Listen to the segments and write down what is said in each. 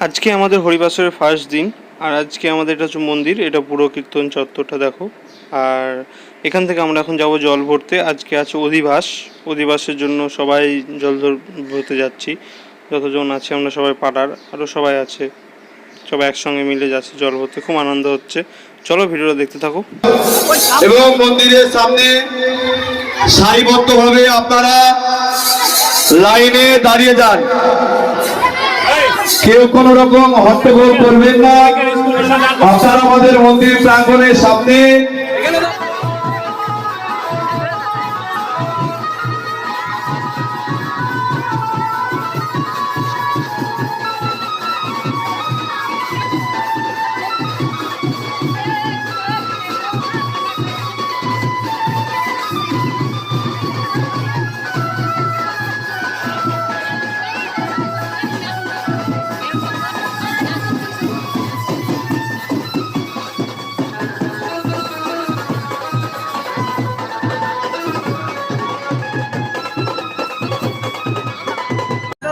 আজকে আমাদের হরিবাসরের ফার্স্ট দিন, আর আজকে আমাদের এটা হচ্ছে মন্দির, এটা পুরো কীর্তন চত্বরটা দেখো। আর এখান থেকে আমরা এখন যাব জল ভরতে। আজকে আছে অধিবাস, অধিবাসের জন্য সবাই জল ধর- ভরতে যাচ্ছি। যতজন আছে আমরা সবাই পাড়ার আরও সবাই আছে। সবাই একসঙ্গে মিলে যাচ্ছে জল ভরতে, খুব আনন্দ হচ্ছে। চলো ভিডিওটা দেখতে থাকো। এবং মন্দিরের সামনে সারিবদ্ধভাবে আপনারা লাইনে দাঁড়িয়ে যান। কেউ কোন রকম হট্টগোল করবেন না। আপনারা আমাদের মন্দির প্রাঙ্গণের সামনে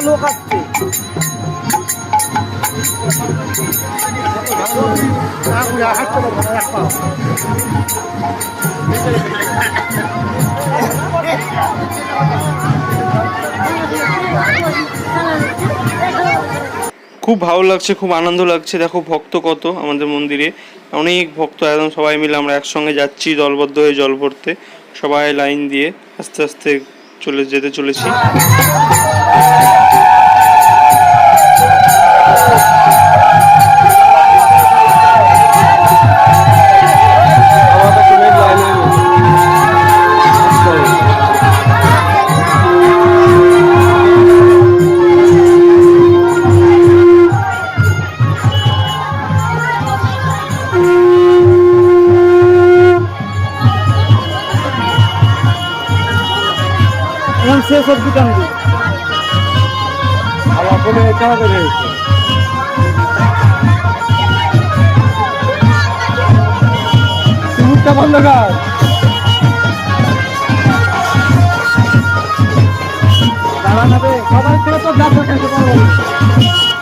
খুব ভালো লাগছে, খুব আনন্দ লাগছে। দেখো ভক্ত কত আমাদের মন্দিরে। অনেক ভক্ত একদম সবাই মিলে আমরা একসঙ্গে যাচ্ছি, দলবদ্ধ হয়ে জল ভরতে। সবাই লাইন দিয়ে আস্তে আস্তে চলে যেতে চলেছি। এখন শেষ অব্দি টানবি কর দাঁড়ানাবে সবাই করে তো যা খেতে পারব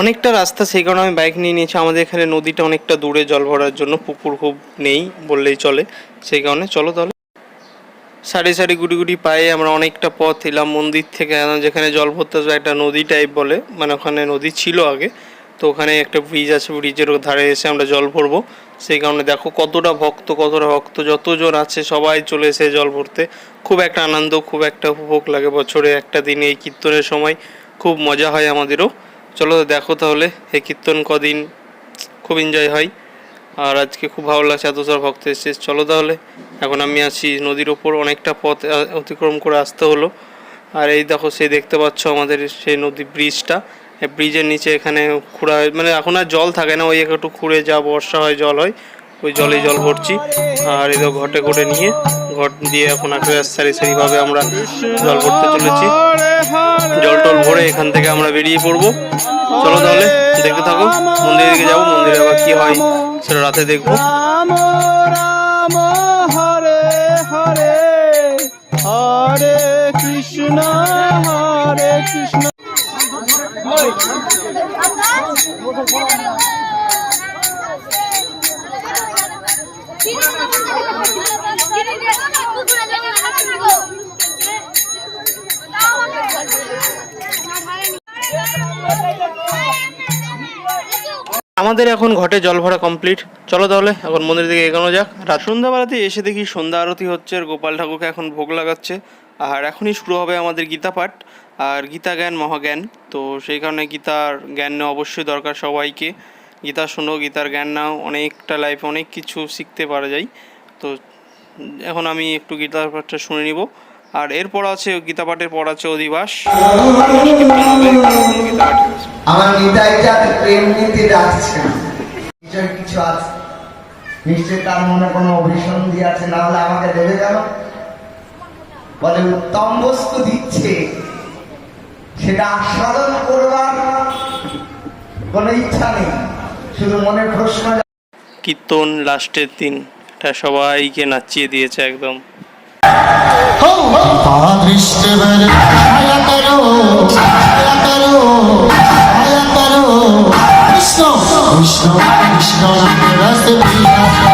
অনেকটা রাস্তা, সেই কারণে আমি বাইক নিয়ে নিয়েছি। আমাদের এখানে নদীটা অনেকটা দূরে, জল ভরার জন্য পুকুর খুব নেই বললেই চলে। সেই কারণে চলো তাহলে। সারি সারি গুটি গুটি পায়ে আমরা অনেকটা পথ এলাম মন্দির থেকে। যেখানে জল ভরতে একটা নদী টাইপ বলে। মানে ওখানে নদী ছিল আগে। তো ওখানে একটা ব্রিজ আছে ব্রিজের ধারে এসে আমরা জল ভরবো। সেই কারণে দেখো কতটা ভক্ত কতটা ভক্ত, যতজন আছে সবাই চলে এসে জল ভরতে। খুব একটা আনন্দ, খুব একটা উপভোগ লাগে বছরে একটা দিন এই কীর্তনের সময়। খুব মজা হয় আমাদেরও। চলো দেখো তাহলে এই কীর্তন কদিন খুব এনজয় হয়। আর আজকে খুব ভালো লাগছে, এত সব ভক্ত এসেছে। চলো তাহলে, এখন আমি আছি নদীর ওপর। অনেকটা পথ অতিক্রম করে আসতে হলো। আর এই দেখো, সেই দেখতে পাচ্ছ আমাদের সেই নদী ব্রিজটা ব্রিজের নিচে এখানে খুঁড়া হয়- মানে এখন আর জল থাকে না, ওই একটু খুঁড়ে যা বর্ষা হয়, জল হয়, ওই জলে জল ভরছি। আর এই ঘটে ঘটে নিয়ে, ঘট দিয়ে এখন একটা সারি সারিভাবে আমরা জল ভরতে চলেছি। জল টল ভরে এখান থেকে আমরা বেরিয়ে পড়ব। চলো তাহলে, দেখতে থাকো, মন্দিরের দিকে যাব, মন্দিরে আবার কী হয় সেটা রাতে দেখব। হরে হরে কৃষ্ণ। হরে কৃষ্ণ আমাদের এখন ঘটে জল ভরা কমপ্লিট চলো তাহলে, এখন মন্দিরের দিকে এগোনো যাক। রাত সন্ধ্যাবেলাতে এসে দেখি সন্ধ্যা আরতি হচ্ছে, আর গোপাল ঠাকুরকে এখন ভোগ লাগাচ্ছে। আর এখনই শুরু হবে আমাদের গীতা পাঠ, আর গীতা জ্ঞান মহাজ্ঞান। তো সেই কারণে গীতার জ্ঞান নেওয়া অবশ্যই দরকার সবাইকে। গীতা শোনো, গীতার জ্ঞান নাও, অনেকটা লাইফে অনেক কিছু শিখতে পারা যায়। তো এখন আমি একটু গীতার পাঠটা শুনে নিব। আর এরপর আছে গীতা পাঠের পর আছে অধিবাস। আমার নিতাইটা প্রেম নীতি রাখছে নিশ্চয় কিছু আছে? নিশ্চয় তার মনে কোনো অভিসন্ধি আছে? না হলে আমাকে দেবে কেন? বলে উত্তম বস্তু দিচ্ছে। সেটা আস্বাদন করবার কোনো ইচ্ছা নেই। শুধু মনে প্রশ্ন কীর্তন লাস্টের দিন। এটা সবাইকে নাচিয়ে দিয়েছে একদম। দৃষ্টি বেড়ে মায়া করো মায়া করো কৃষ্ণ। কৃষ্ণ কৃষ্ণ নামে